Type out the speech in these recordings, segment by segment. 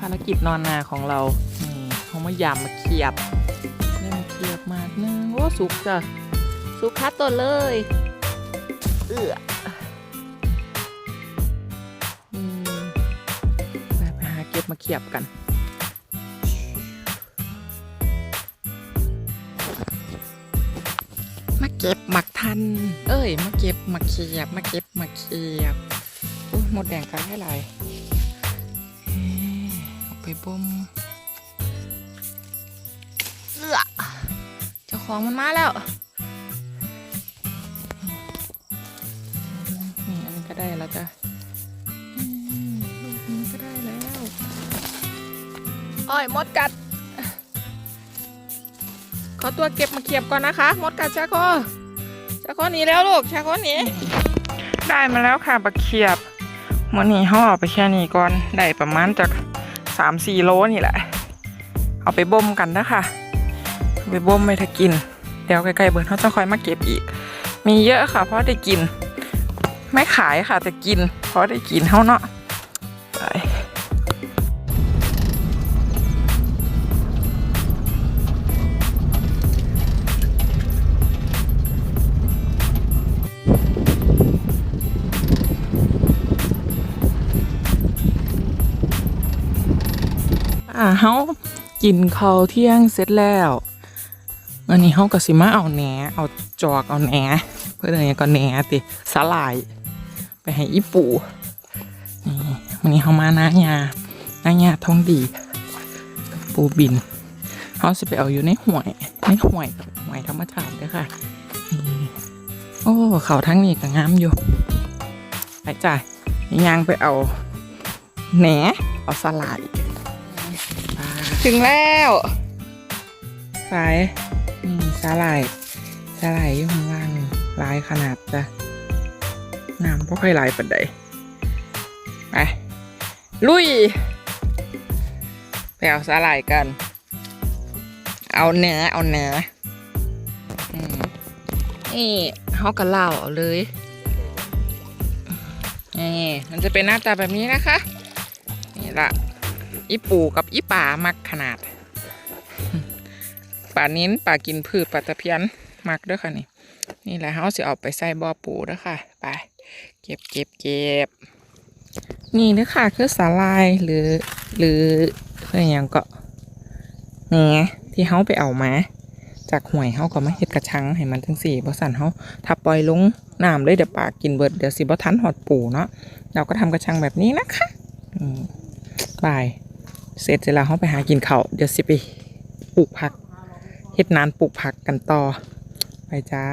ภารกิจนอนนาของเรานี่เขามายำมมาเขียบ มาเขียบมากนึงโอ้สุกจ้ะสุกคัดตัวเลยเอืออืมไปไปหาเก็บมาเขียบกันมาเก็บหมักทัน เอ้ยมาเก็บมาเขียบมาเก็บมาเขียบอุ้ยหมดแดงกันให้ไรเอ๊ะเอาไปบ่ม ของมันมาแล้ว นี่อันนี้ก็ได้แล้วจ้ะอันนี้ก็ได้แล้วอ้อยมดกัด ขอตัวเก็บมาเขียบก่อนนะคะ มดกัดชาโคชาโคหนีแล้วลูกชาโคหนีได้มาแล้วค่ะบักเขียบมื่อนี้เขาเอาไปแค่นี้ก่อน ได้ประมาณจากสามสี่โลนี่แหละ เอาไปบ่มกันนะคะ ไปบ่มไม่ถ้ากิน เดี๋ยวใกล้ๆเบิร์นเขาจะคอยมาเก็บอีก มีเยอะค่ะเพราะได้กิน ไม่ขายค่ะแต่กิน เพราะได้กินเท่าเนาะไปอ่าเฮากินข้าวเที่ยงเสร็จแล้ว วันนี้เฮาก็สิมาเอาแหนเอาจอกเอาแหนเพื่ออะไรก็แหนติสลาย ไปให้อีปู่นี่วันนี้เฮามาหน้ายาหน้ายาท้องดี ปูบินเฮาสิไปเอาอยู่ในห่วยในห่วยห่วยธรรมชาติเด้อค่ะโอ้เขาทั้งนี้ก็งามอยู่ไปจ้ะยางไปเอาแหนเอาสลายถึงแล้วสาย สาหร่ายสาหร่ายอยู่ข้างล่างหลายขนาดจ้ะน้ำพ่ค่อยหลายปันใดไปลุยไปเอาสาหร่ายกัน เอาเนื้อเอาเนื้อนี่เขากระเล่าเอาเลยนี่มันจะเป็นหน้าตาแบบนี้นะคะ นี่ละอีปูกับอีป่ามักขนาด ป่านิ้นป่ากินพืชป่าตะเพียนมักด้วยค่ะนี่ นี่แหละเขาสิเอาไปใส่บ่อปูด้วยค่ะ ไป เก็บเก็บเก็บนี่ด้อค่ะคือสาลายหรือ หรืออะไรอย่างก็นี่ไงที่เขาไปเอามา จากห่วยเขาก็มาเฮ็ดกระชังให้มันทั้งสี่บ่สันเขาถ้าปล่อยลงน้ำเลยเดี๋ยวปากินเบิดเดี๋ยวสิบ่ทันหอดปูเนาะเราก็ทำกระชังแบบนี้นะคะบาย เสร็จแล้วเราไปหากินเขาเดี๋ยวสิไปปลูกผัก เฮ็ดนานปลูกผักกันต่อ ไปจ้า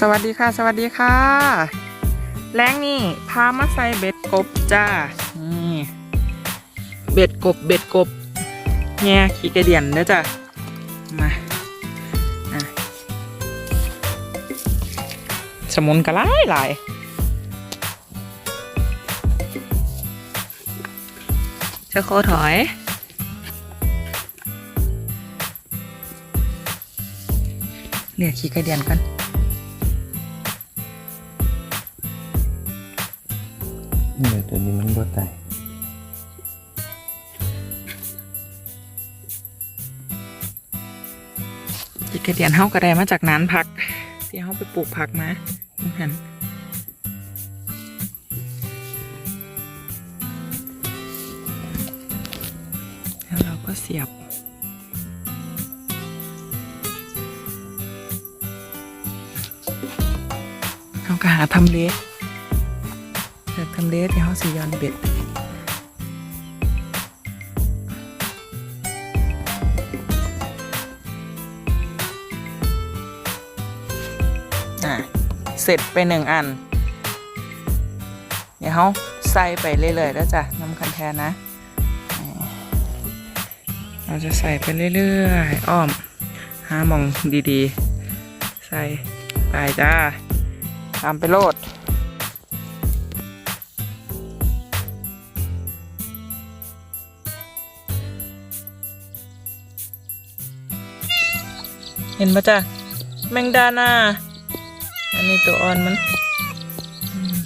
สวัสดีค่ะ สวัสดีค่ะ แรงนี่พามาใส่เบ็ดกบจ้า นี่เบ็ดกบเบ็ดกบแง่ขี้กระเดียนนะจ้ะ มาอะสมุนกระไรหลายจะโคถอยเรียกขี้กระเดียนกัน นี่ยตัวนี้มันบ่ตายขี้กระเดียนเฮาก็ไดมาจากนั้นพัก ที่เฮาไปปลูกผักมาเห็นแล้วเราก็เสียบเขาก็หาทำเลเลือก ทำเลที่เขาสียอนเบ็ดอะเสร็จไปหนึ่งอัน เดี๋ยวเขาใส่ไปเรื่อยๆแล้วจ้ะน้ำคันแทนนะ เราจะใส่ไปเรื่อยๆ อ้อม หามองดีๆ ใส่ไปจ้าตามไปโลด เห็นปะจ้ะแมงดานาอันนี้ตัวอ่อนมันอืม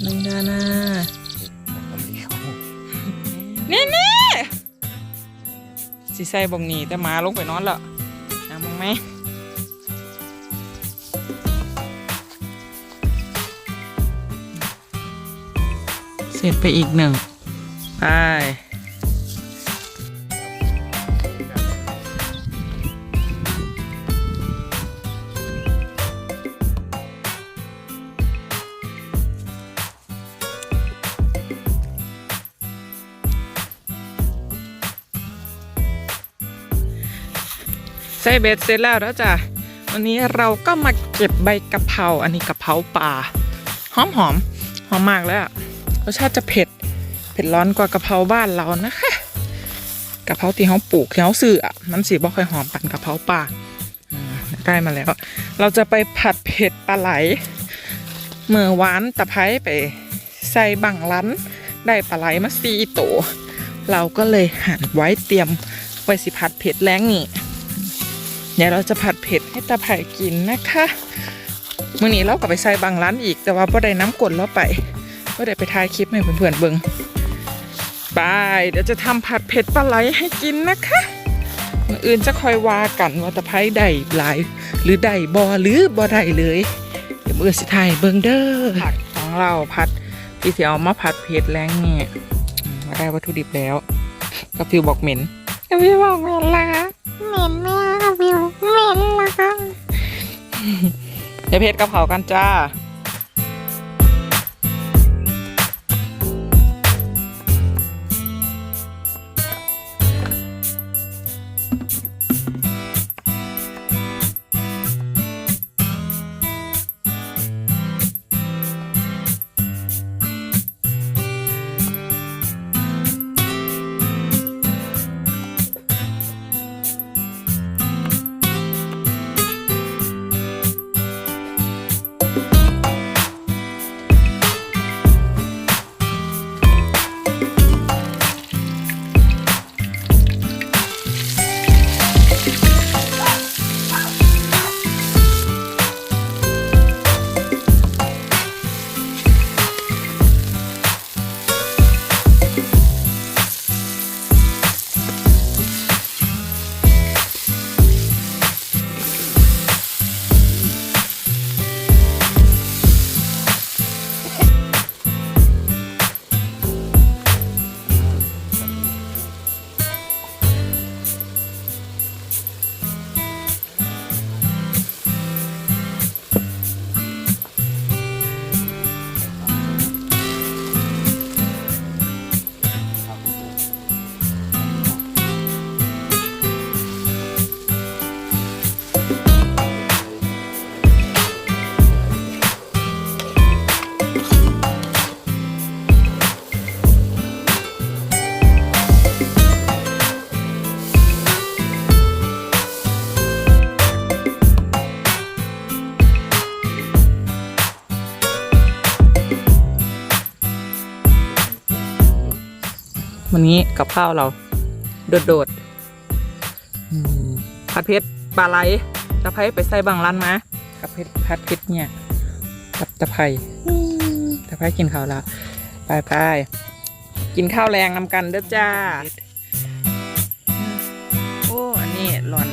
แมงดานานี่นี่สิใส่บงหนีแต่หมาลงไปนอนและเอามองไหมเสร็จไปอีกหนึ่งไป ใส่เบ็ดเสร็จแล้วแล้วจ้ะวันนี้เราก็มาเก็บใบกะเพราอันนี้กะเพราป่าหอมหอมหอมมากเลยอะรสชาติจะเผ็ดเผ็ดร้อนกว่ากะเพราบ้านเรานะคะกะเพราที่เขาปลูกที่เขาซื้ออะมันสีบ่ค่อยหอมปันกะเพราป่าอืมได้มาแล้ว เราจะไปผัดเผ็ดปลาไหลเมื่อวานตะไคร้ไปใส่บังลันได้ปลาไหลมาสี่ตัวเราก็เลยหั่นไว้เตรียมไว้สิผัดเผ็ดแล้งนี่ เดี๋ยวเราจะผัดเผ็ดให้ตาไผ่กินนะคะมื่อนี้เราก็ไปใส่บางร้านอีกแต่ว่าบ่ได้น้ำกลดเราไปก็ได้ไปถ่ายคลิปให้เพื่อนๆเบิงบายเดี๋ยวจะทำผัดเผ็ดปลาไหลให้กินนะคะมื่ออื่นจะคอยว่ากันว่าตาไผ่ได้หลาย หรือได้บอหรือบ่ได้เลย เดี๋ยวมื่อสิถ่ายเบิงเด้อผัดของเราผัดที่เสิเอามาผัดเผ็ดแรงนี่อืมาได้วัตถุดิบแล้วกาฟิวบอกเหม็นกาฟิวบอกเหม็นละคะเหม็นไหม เดี๋ยวเพชรกะเพรากันจ้า วันนี้กับข้าวเรา โดดๆอืมผัดเผ็ดปลาไหลตะไคร้ไปใส่บางร้านมากับเผ็ดผัดเผ็ดเนี่ยกับตะไคร้ตะไคร้กินข้าวแล้วไปไปๆกินข้าวแรงนำกันเด้อจ้า โอ้ อันนี้หลอน